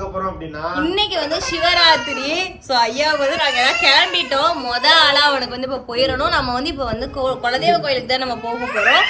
பார்க்க போறோம் அப்படின்னா இன்னைக்கு வந்து சிவராத்திரி. ஸோ ஐயாவுக்கு வந்து நாங்கள் எல்லாம் கிளம்பிட்டோம். மொத ஆளாக அவனுக்கு வந்து இப்போ போயிடணும். நம்ம வந்து இப்போ வந்து கோ- குலதெய்வ கோயிலுக்கு தான் நம்ம போக போகிறோம்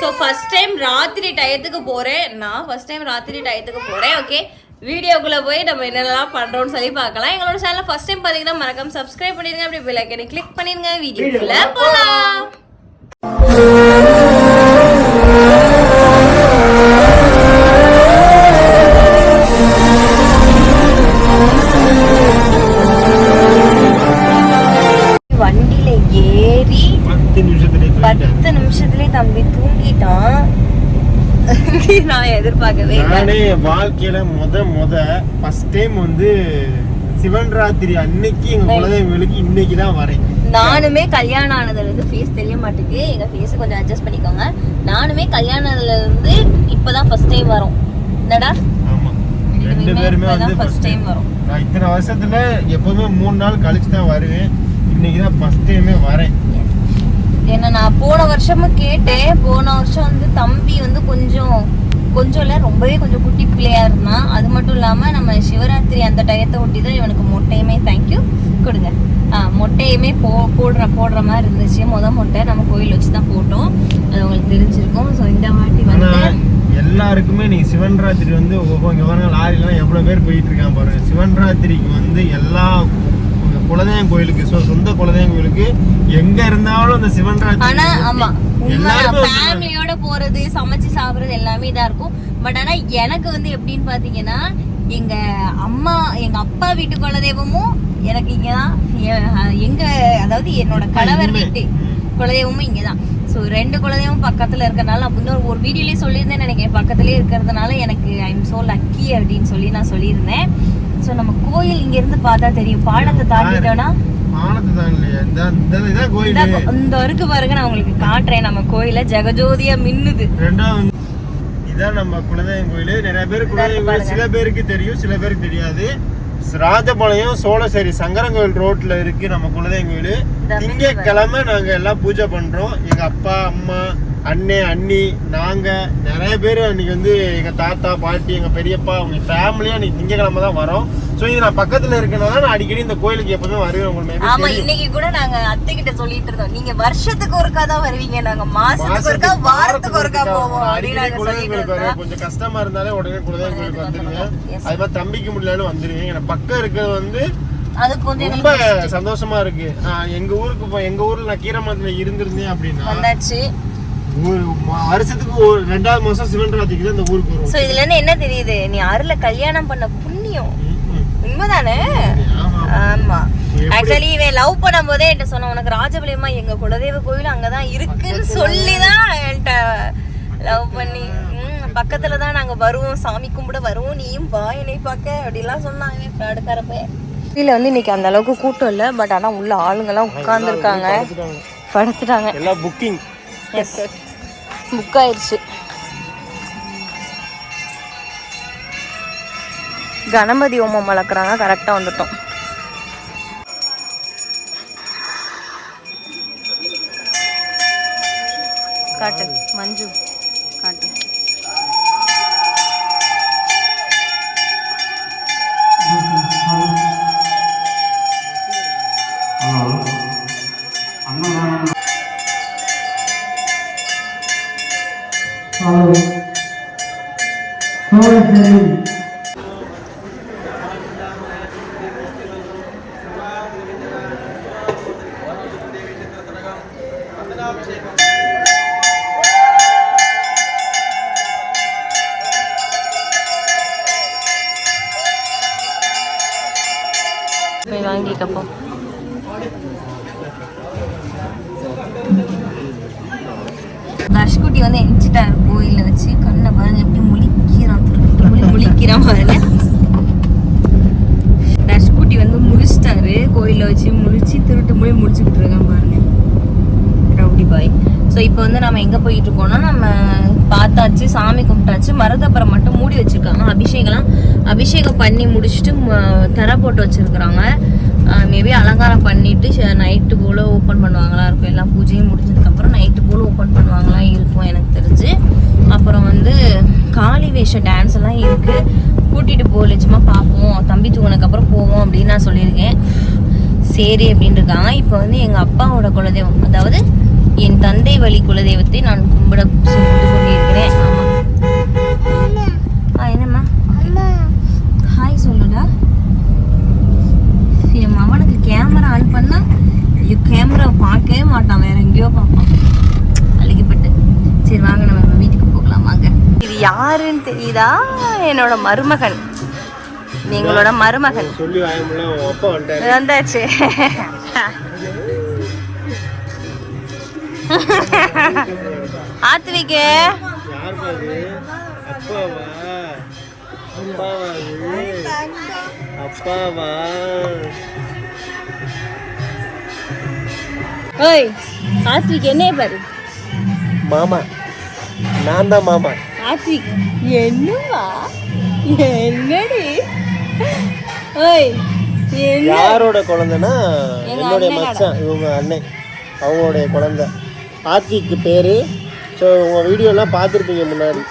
ஸோ ஃபர்ஸ்ட் டைம் ராத்திரி டயத்துக்கு போகிறேன் நான் ஃபர்ஸ்ட் டைம் ராத்திரி டயத்துக்கு போகிறேன் ஓகே வீடியோக்குள்ளே போய் நம்ம என்னெல்லாம் பண்ணுறோம்னு சொல்லி பார்க்கலாம். எங்களோட சேனல் ஃபர்ஸ்ட் டைம் பார்த்தீங்கன்னா மறக்காம சப்ஸ்கிரைப் பண்ணிடுங்க. அப்படி பெல் ஐக்கனை கிளிக் பண்ணிடுங்க. வீடியோக்குள்ளே போகலாம் நான் எதிர்பார்க்கவே நானே வாழ்க்கையில முத முத ஃபர்ஸ்ட் டைம் வந்து சிவன் ராத்திரி அன்னைக்கு எங்க குலதெய்வங்களுக்கு இன்னைக்கு தான் வரேன். நானுமே கல்யாணம் ஆனதுல இருந்து ஃபேஸ் தெரிய மாட்டேங்குது. எங்க ஃபேஸ் கொஞ்சம் அட்ஜஸ்ட் பண்ணிக்கோங்க. நானுமே கல்யாணத்துல இருந்து இப்பதான் ஃபர்ஸ்ட் டைம் வரோம். என்னடா? ரெண்டு பேருமே வந்து first time வரும். நான் இத்தனை வருஷத்துல எப்பவுமே மூணு நாள் கழிச்சு தான் வருவேன். இன்னைக்கு தான் ஃபர்ஸ்ட் டைமே வரேன். ஏன்னா நான் போன வருஷமும் கேட்டேன் போன வருஷம் வந்து தம்பி வந்து கொஞ்சம் கொஞ்சம் இல்ல ரொம்பவே கொஞ்சம் குட்டி பிள்ளையா இருந்தான் அது மட்டும் இல்லாம நம்ம சிவராத்திரி அந்த டயத்தை ஒட்டி தான் இவனுக்கு மொட்டையுமே தேங்க்யூ கொடுங்க ஆ மொட்டையுமே போ போடுற போடுற மாதிரி இருந்துச்சு முத மொட்டை நம்ம கோயில் வச்சு தான் போட்டோம் அது உங்களுக்கு தெரிஞ்சிருக்கும் ஸோ இந்த வாட்டி வந்து எல்லாருக்குமே நீ சிவன் ராத்திரி வந்து இங்க பாருங்க லாரிலாம் எவ்வளவு பேர் போயிட்டு இருக்காங்க பாருங்க சிவன் ராத்திரிக்கு வந்து எல்லா குலதெய்வம் கோயிலுக்கு சொந்த குலதெய்வம் கோயிலுக்கு எங்க இருந்தாலும் அந்த சிவன் ஆனா ஆமா உண்மை. ஃபேமிலியோட போறது சமைச்சு சாப்பிடுறது எல்லாமே இதா இருக்கும். பட் ஆனா எனக்கு வந்து எப்படின்னு பாத்தீங்கன்னா எங்க அம்மா எங்க அப்பா வீட்டு குலதெய்வமும் எனக்கு இங்கதான். எங்க அதாவது என்னோட கணவர். வீட்டு குலதெய்வமும் இங்கதான். ஸோ ரெண்டு குலதெய்வம் பக்கத்துல இருக்கறனால நான் இன்னொரு ஒரு வீடியோலயே சொல்லியிருந்தேன் நினைக்கிறேன். பக்கத்துலயே இருக்கிறதுனால எனக்கு ஐ எம் சோ லக்கி அப்படின்னு சொல்லி நான் சொல்லியிருந்தேன். ஸோ நம்ம கோயில் இங்க இருந்து பார்த்தா தெரியும். பாலத்தை இல்லையா இந்த இருக்கு பாருங்க நான் உங்களுக்கு காட்டுறேன். நம்ம கோயில ஜெகஜோதியா மின்னுது. இதான் நம்ம குலதெய்வம் கோயில். நிறைய பேர் குலதெய்வம் சில பேருக்கு தெரியும் சில பேருக்கு தெரியாது. ராஜபாளையம் சோழசேரி சங்கரங்கோயில் ரோட்ல இருக்கு நம்ம குலதெய்வம் கோயில். இந்த திங்கட்கிழமை நாங்க எல்லாம் பூஜை பண்றோம். எங்க அப்பா அம்மா அண்ணே அண்ணி நாங்க நிறைய பேர் அன்னைக்கு வந்து எங்க தாத்தா பாட்டி எங்க பெரியப்பா அவங்க ஃபேமிலியா அன்னைக்கு திங்கக்கிழமை தான் வரோம். ஸோ இது நான் பக்கத்துல இருக்கனால நான் அடிக்கடி இந்த கோயிலுக்கு எப்பவுமே வருவேன் உங்களுக்கு ஆமா. இன்னைக்கு கூட நாங்க அத்தை கிட்ட சொல்லிட்டு இருந்தோம். நீங்க வருஷத்துக்கு ஒருக்கா தான் வருவீங்க நாங்க மாசத்துக்கு ஒருக்கா வாரத்துக்கு ஒருக்கா போவோம் அப்படின்னு கொஞ்சம் கஷ்டமா இருந்தாலே உடனே குலதெய்வம் கோயிலுக்கு. அது மாதிரி தம்பிக்கு முடியலன்னு வந்துருவேன் எனக்கு பக்கம் இருக்கிறது வந்து அது கொஞ்சம் ரொம்ப சந்தோஷமா இருக்கு. எங்க ஊருக்கு எங்க ஊர்ல நான் கீரமரத்துல இருந்திருந்தேன் அப்படின்னா வருஷத்துக்கு ஒரு ரெண்டாவது மாசம் ராத்திரிக்கு தான் இந்த ஊருக்கு வரும் சோ இதுல இருந்து என்ன தெரியுது? நீ அருள கல்யாணம் பண்ண புண்ணியம். உண்மைதானே? ஆமா? ஆக்சுவலி இவன் லவ் பண்ணும் போதே என்கிட்ட சொன்ன உனக்கு ராஜபாளையமா எங்க குலதெய்வ கோயில் அங்கதான் இருக்குன்னு சொல்லிதான் என்கிட்ட லவ் பண்ணி பக்கத்துல தான் நாங்க வருவோம் சாமி கும்பிட வருவோம் நீயும் வா என்னை பார்க்க அப்படிலாம் சொன்னாங்க ஃப்ராடுக்காரப்ப கீழே வந்து இன்னைக்கு அந்த அளவுக்கு கூட்டம் இல்லை பட் ஆனா உள்ள ஆளுங்கெல்லாம் உட்கார்ந்துருக்காங்க. படுத்துட்டாங்க. எல்லாம் புக்கிங் எஸ் புக் ஆயிடுச்சு கணபதி ஹோமம் வளர்க்குறாங்க கரெக்டாக வந்துட்டோம். தஷ்குட்டி வந்து எஞ்சிட்டாரு கோயிலில் வச்சு கண்ணை பாருங்க எப்படி முழிக்கிறான் திருட்டு முழி முழிக்கிறான் பாருங்க தஷ்குட்டி வந்து முழிச்சிட்டாரு. கோயிலில் வச்சு முழிச்சு திருட்டு மொழி முடிச்சுக்கிட்டு இருக்கான் பாருங்க. ரவுடி பாய். ஸோ இப்போ வந்து நம்ம எங்கே போயிட்டு இருக்கோம்னா நம்ம பார்த்தாச்சு சாமி கும்பிட்டாச்சு மரதப்புறம் மட்டும் மூடி வச்சுருக்காங்க. அபிஷேகம்லாம் அபிஷேகம் பண்ணி முடிச்சுட்டு தர போட்டு வச்சிருக்கிறாங்க. மேபி அலங்காரம் பண்ணிட்டு நைட்டு போல் ஓப்பன் பண்ணுவாங்களா இருக்கும். எல்லா பூஜையும் முடிஞ்சதுக்கப்புறம் நைட்டு போல் ஓப்பன் பண்ணுவாங்களா இருக்கும் எனக்கு தெரிஞ்சு. அப்புறம் வந்து காளி வேஷ டான்ஸ் எல்லாம் இருக்கு. கூட்டிட்டு போகல சும்மா பார்ப்போம் தம்பி தூங்கினதுக்கப்புறம் போவோம் அப்படின்னு நான் சொல்லியிருக்கேன். சரி அப்படின்னு இருக்காங்க. இப்போ வந்து எங்கள் அப்பாவோட குலதெய்வம் அதாவது என் தந்தை வழி குலதெய்வத்தை நான் கும்பிட சென்று கொண்டிருக்கிறேன். கேமரா ஆன் பண்ணா ஐயோ கேமரா பார்க்கவே மாட்டான். வேற எங்கேயோ பார்ப்பான். அழுகிப்பட்டு. சரி வாங்க நம்ம வீட்டுக்கு போகலாம். வாங்க. இது யாருன்னு தெரியுதா? என்னோட மருமகன். எங்களோட மருமகன். வந்தாச்சு. பாரு அப்பாவா? ஓய் ஆத்விக் என்னைய பாரு. மாமா நான் தான் மாமா. ஆத்விக் என்னவா? என்னடி? ஓய் யாரோட குழந்தைன்னா என்னுடைய. மச்சான் இவங்க அண்ணன் அவங்களுடைய குழந்தை. ஆத்திக்கு பேரு ஸோ உங்க வீடியோலாம் பார்த்துருப்பீங்க முன்னாடி.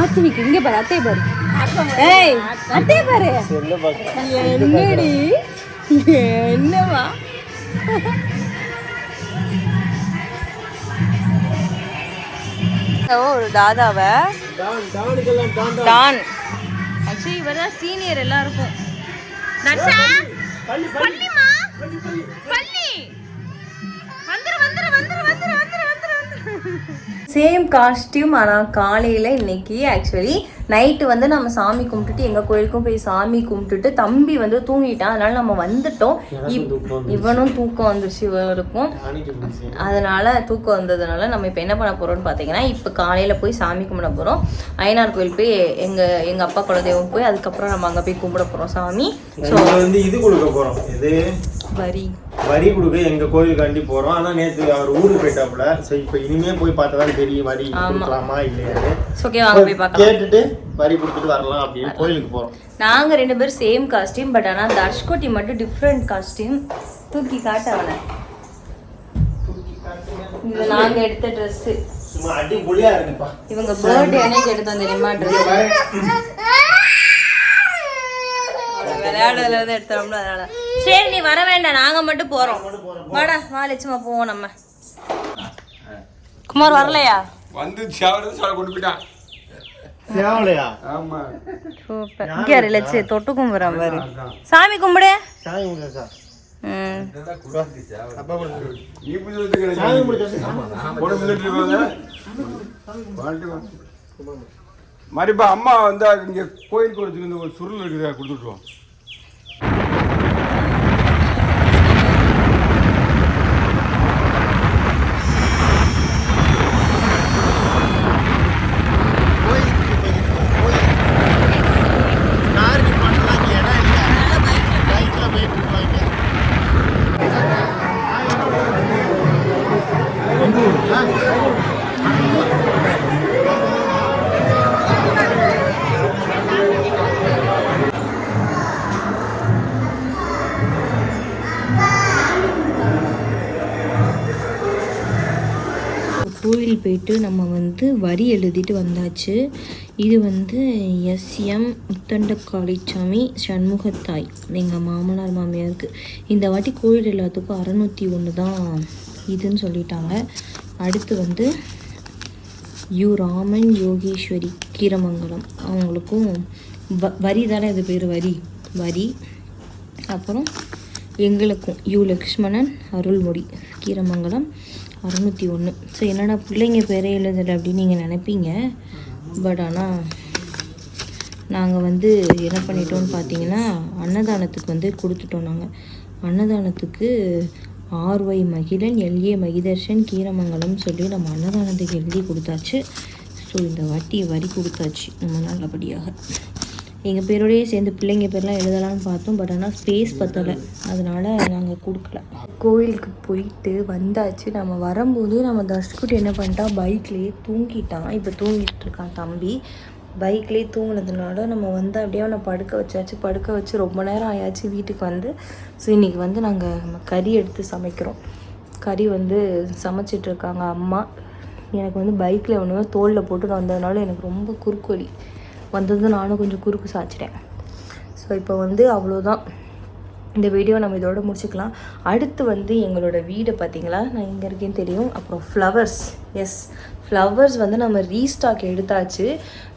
ஆத்விக் இங்க பாரு அத்தை பாரு. ஏய் அத்தை பாரு. என்னடி? என்னவா ஒரு தாதாவ? டான் ஆக்சுவலி இவர் தான் சீனியர் எல்லாருக்கும். நர்சா பள்ளிமா பள்ளி! வந்துரு வந்துரு. சேம் காஸ்டியூம் ஆனால் காலையில் இன்னைக்கு ஆக்சுவலி நைட்டு வந்து நம்ம சாமி கும்பிட்டுட்டு எங்கள் கோயிலுக்கும் போய் சாமி கும்பிட்டுட்டு தம்பி வந்து தூங்கிட்டான். அதனால நம்ம வந்துட்டோம். இவனும் தூக்கம் வந்துருச்சு இவருக்கும் அதனால தூக்கம் வந்ததுனால நம்ம இப்போ என்ன பண்ண போறோம்னு பார்த்தீங்கன்னா இப்போ காலையில் போய் சாமி கும்பிட போகிறோம் ஐயனார் கோயில் போய் எங்கள் எங்கள் அப்பா குலதெய்வம் போய் அதுக்கப்புறம் நம்ம அங்கே போய் கும்பிட போகிறோம் சாமி. ஸோ வந்து இது கொடுக்க இது வரி. வரி கொடுக்க எங்க கோயிலுக்காண்டி போறோம். ஆனா நேத்து அவர் ஊருக்கு போயிட்டாப்புல. ஸோ இப்போ இனிமே போய் பார்த்தா தான் தெரியும் வரி கொடுக்கலாமா இல்லையான்னு. ஓகே வாங்க போய் பார்க்கலாம். கேட்டுட்டு வரி கொடுத்துட்டு வரலாம் அப்படின்னு கோயிலுக்கு போறோம். நாங்கள் ரெண்டு பேரும் சேம் காஸ்டியூம் பட் ஆனால் தர்ஷ்கோட்டி மட்டும் டிஃப்ரெண்ட் காஸ்டியூம் தூக்கி காட்ட அவனை இது நாங்கள் எடுத்த இருக்குப்பா இவங்க பர்த்டே அன்னைக்கு எடுத்தோம் தெரியுமா ட்ரெஸ் விளையாடுறதுல வந்து எடுத்தோம்ல அதனால. சரி நீ வர வேண்டாம். நாங்க மட்டும் போறோம். வாடா வா லட்சுமா போவோம் நம்ம. குமார் வரலையா? வந்து சேவலை சேவலை கொண்டு போயிட்டான். சேவலையா? ஆமா. சூப்பர். இங்கே இரு லட்சு தொட்டு கும்பிட்றான் பாரு சாமி கும்பிடு. சாமி முடிச்சா சார். மறுபா அம்மா வந்து இங்க கோயில் கொடுத்துருக்கு இந்த ஒரு சுருள் இருக்குது கொடுத்துட்டுருவோம் போயிட்டு நம்ம வந்து வரி எழுதிட்டு வந்தாச்சு. இது வந்து எஸ்எம் முத்தண்ட காளிச்சாமி சண்முகத்தாய். எங்கள் மாமனார் மாமியாருக்கு. இந்த வாட்டி கோயில் எல்லாத்துக்கும் அறநூற்றி ஒன்று தான் இதுன்னு சொல்லிட்டாங்க. அடுத்து வந்து யு ராமன் யோகேஸ்வரி கீரமங்கலம். அவங்களுக்கும் வ வரி தானே இது பேர் வரி. வரி. அப்புறம் எங்களுக்கும் யு லக்ஷ்மணன் அருள்மொழி கீரமங்கலம். அறுநூற்றி ஒன்று ஸோ என்னடா பிள்ளைங்க பேரே எழுதலை அப்படின்னு நீங்கள் நினைப்பீங்க. பட் ஆனால் நாங்கள் வந்து என்ன பண்ணிட்டோம்னு பார்த்தீங்கன்னா அன்னதானத்துக்கு வந்து கொடுத்துட்டோம் நாங்கள் அன்னதானத்துக்கு R Y Magizhan L A Mahidharshan Keeramangalam சொல்லி நம்ம அன்னதானத்துக்கு எழுதி கொடுத்தாச்சு. ஸோ இந்த வாட்டி வரி கொடுத்தாச்சு. நம்ம நல்லபடியாக. எங்கள் பேரோடையே சேர்ந்து பிள்ளைங்க பேர்லாம் எழுதலாம்னு பார்த்தோம். பட் ஆனால் ஸ்பேஸ் பத்தலை. அதனால் நாங்கள் கொடுக்கல. கோயிலுக்கு போயிட்டு வந்தாச்சு. நம்ம வரும்போது நம்ம தர்ஷ்குட்டி என்ன பண்ணிட்டா பைக்லேயே தூங்கிட்டான் இப்போ தூங்கிட்டு இருக்கான் தம்பி. பைக்லேயே தூங்கினதுனால நம்ம வந்து அப்படியே அவனை படுக்க வச்சாச்சு. படுக்க வச்சு ரொம்ப நேரம் ஆயாச்சு. வீட்டுக்கு வந்து ஸோ இன்றைக்கி வந்து நாங்கள் கறி எடுத்து சமைக்கிறோம். கறி வந்து சமைச்சிட்டு இருக்காங்க அம்மா. எனக்கு வந்து பைக்கில் ஒன்று தோளில் போட்டு நான் வந்ததுனால எனக்கு ரொம்ப குறுக்கொலி வந்தது நானும் கொஞ்சம் குறுக்கு சாய்ச்சிட்டேன். ஸோ இப்போ வந்து அவ்வளோதான். இந்த வீடியோ நம்ம இதோட முடிச்சுக்கலாம். அடுத்து வந்து எங்களோட வீடு பார்த்தீங்களா? நான் இங்கே இருக்கேன்னு தெரியும். அப்புறம் ஃப்ளவர்ஸ் எஸ் ஃப்ளவர்ஸ் வந்து நம்ம ரீஸ்டாக் எடுத்தாச்சு.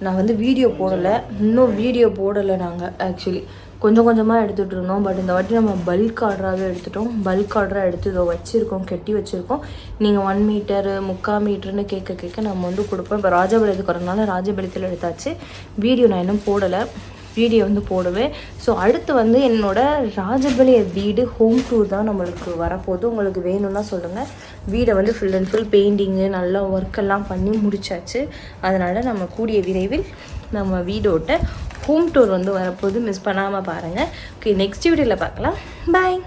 நான் வந்து வீடியோ போடலை. இன்னும் வீடியோ போடலை நாங்கள் ஆக்சுவலி கொஞ்சம் கொஞ்சமாக எடுத்துகிட்டு இருந்தோம். பட் இந்த வாட்டி நம்ம பல்க் ஆர்டராகவே எடுத்துட்டோம். பல்க் ஆர்டராக எடுத்து இதோ வச்சுருக்கோம் கெட்டி வச்சுருக்கோம். நீங்கள் ஒன் மீட்டரு முக்கால் மீட்டர்னு கேட்க கேட்க நம்ம வந்து கொடுப்போம். இப்போ ராஜபாளையத்துக்கு வரனால ராஜபாளையத்தில் எடுத்தாச்சு. வீடியோ நான் இன்னும் போடலை. வீடியோ வந்து போடுவேன் ஸோ அடுத்து வந்து என்னோடய ராஜபாளைய வீடு ஹோம் டூர் தான் நம்மளுக்கு வரப்போகுது. உங்களுக்கு வேணும்னா சொல்லுங்கள் வீடை வந்து ஃபுல் அண்ட் ஃபுல் பெயிண்டிங்கு நல்லா ஒர்க்கெல்லாம் பண்ணி முடிச்சாச்சு. அதனால் நம்ம கூடிய விரைவில் நம்ம வீடோட்ட ஹோம் டூர் வந்து வரப்போது மிஸ் பண்ணாமல் பாருங்கள் ஓகே நெக்ஸ்ட் வீடியோவில் பார்க்கலாம். பாய்